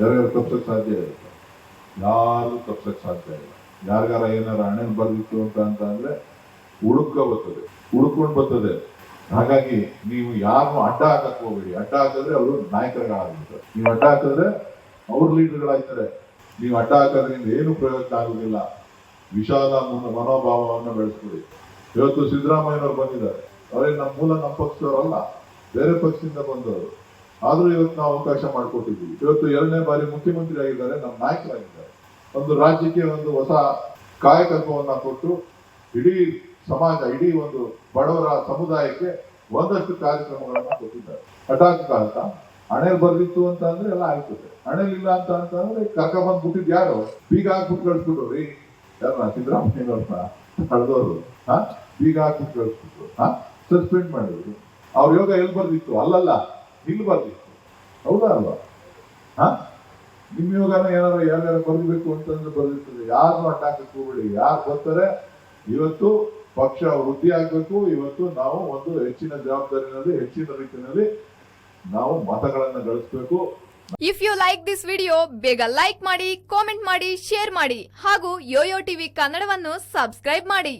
ಯಾರ್ಯಾರು ತಪ್ಸಕ್ಕೆ ಸಾಧ್ಯ ಇಲ್ಲ ಯಾರು ತಪ್ಸಕ್ಕೆ ಸಾಧ್ಯ ಇಲ್ಲ. ಯಾರಿಗಾರ ಏನಾರ ಹಣೆ ಬರ್ದಿತ್ತು ಅಂತ ಅಂತ ಅಂದರೆ ಹುಡುಕ ಬರ್ತದೆ, ಹುಡುಕೊಂಡು ಬರ್ತದೆ. ಹಾಗಾಗಿ ನೀವು ಯಾರು ಅಡ್ಡ ಹಾಕಕ್ ಹೋಗ್ಬೇಡಿ. ಅಡ್ಡ ಹಾಕಿದ್ರೆ ಅವರು ನಾಯಕರುಗಳಾಗ್ಬಿಡ್ತಾರೆ. ನೀವು ಅಡ್ಡ ಹಾಕಿದ್ರೆ ಅವ್ರ ಲೀಡರ್ಗಳಾಗ್ತಾರೆ. ನೀವು ಅಡ್ಡ ಹಾಕೋದ್ರಿಂದ ಏನು ಪ್ರಯೋಜನ ಆಗುದಿಲ್ಲ. ವಿಶಾಲ ಮನ- ಮನೋಭಾವವನ್ನು ಬೆಳೆಸ್ಕೊಡಿ. ಇವತ್ತು ಸಿದ್ದರಾಮಯ್ಯನವ್ರು ಬಂದಿದ್ದಾರೆ. ಅವರೇ ನಮ್ಮ ಮೂಲ ನಮ್ಮ ಪಕ್ಷದವರಲ್ಲ ಬೇರೆ ಪಕ್ಷದಿಂದ ಬಂದವರು. ಆದ್ರೂ ಇವತ್ತು ನಾವು ಅವಕಾಶ ಮಾಡಿಕೊಟ್ಟಿದ್ದೀವಿ. ಇವತ್ತು ಎರಡನೇ ಬಾರಿ ಮುಖ್ಯಮಂತ್ರಿ ಆಗಿದ್ದಾರೆ, ನಮ್ಮ ನಾಯಕರಾಗಿದ್ದಾರೆ ಒಂದು ರಾಜ್ಯಕ್ಕೆ ಒಂದು ಹೊಸ ಕಾಯಕತ್ವವನ್ನು ಕೊಟ್ಟು ಇಡೀ ಸಮಾಜ, ಇಡೀ ಒಂದು ಬಡವರ ಸಮುದಾಯಕ್ಕೆ ಒಂದಷ್ಟು ಕಾರ್ಯಕ್ರಮಗಳನ್ನ ಕೊಟ್ಟಿದ್ದಾರೆ. ಹಠಾತ್ ಕಾಲಕ ಹಣೆ ಬರ್ದಿತ್ತು ಅಂತ ಅಂದ್ರೆ ಎಲ್ಲ ಆಗ್ತದೆ ಹಣೆಲಿಲ್ಲ ಅಂತ ಅಂತಂದ್ರೆ ಕರ್ಕ ಬಂದ್ ಬಿಟ್ಟಿದ್ ಯಾರು? ಬೀಗ ಹಾಕ್ಬಿಟ್ಟು ಕಳ್ಸ್ಬಿಟ್ರಿ. ರೀ ಯಾರ ಸಿದ್ದರಾಮಯ್ಯವ್ರನ್ನ ಕಳೆದವರು ಹಾ ಬೀಗ ಹಾಕ್ಬಿಟ್ಟು ಕಳ್ಸ್ಬಿಟ್ರು. ಹಾ ಸಸ್ಪೆಂಡ್ ಮಾಡಿದ್ರು. ಅವ್ರ ಯೋಗ ಎಲ್ಲಿ ಬರ್ದಿತ್ತು? ಅಲ್ಲಲ್ಲ. ಇಲ್ಲಿ ಬರ್ದಿತ್ತು ಹೌದಾ ಅಲ್ವಾ? ಹಾ? ನಿಮ್ಮ ಯೋಗನ ಏನಾದ್ರು ಯಾರ್ಯಾರು ಬರ್ಬೇಕು ಅಂತಂದ್ರೆ ಬರ್ದಿರ್ತದೆ ಯಾರನ್ನು ಅಟ್ಯಾಕ್ ಹೋಗ್ಬೇಡಿ ಯಾರು ಬರ್ತಾರೆ? ಇವತ್ತು ಪಕ್ಷ ವೃದ್ಧಿ ಆಗಬೇಕು. ಇವತ್ತು ನಾವು ಒಂದು ಹೆಚ್ಚಿನ ಜವಾಬ್ದಾರಿನಲ್ಲಿ, ಹೆಚ್ಚಿನ ರೀತಿಯಲ್ಲಿ ನಾವು ಮತಗಳನ್ನು ಗಳಿಸ್ಬೇಕು. If you like this video ಬೇಗ ಲೈಕ್ ಮಾಡಿ ಕಾಮೆಂಟ್ ಮಾಡಿ ಶೇರ್ ಮಾಡಿ ಹಾಗೂ ಯೋಯೋ ಟಿವಿ ಕನ್ನಡವನ್ನು ಸಬ್ಸ್ಕ್ರೈಬ್ ಮಾಡಿ.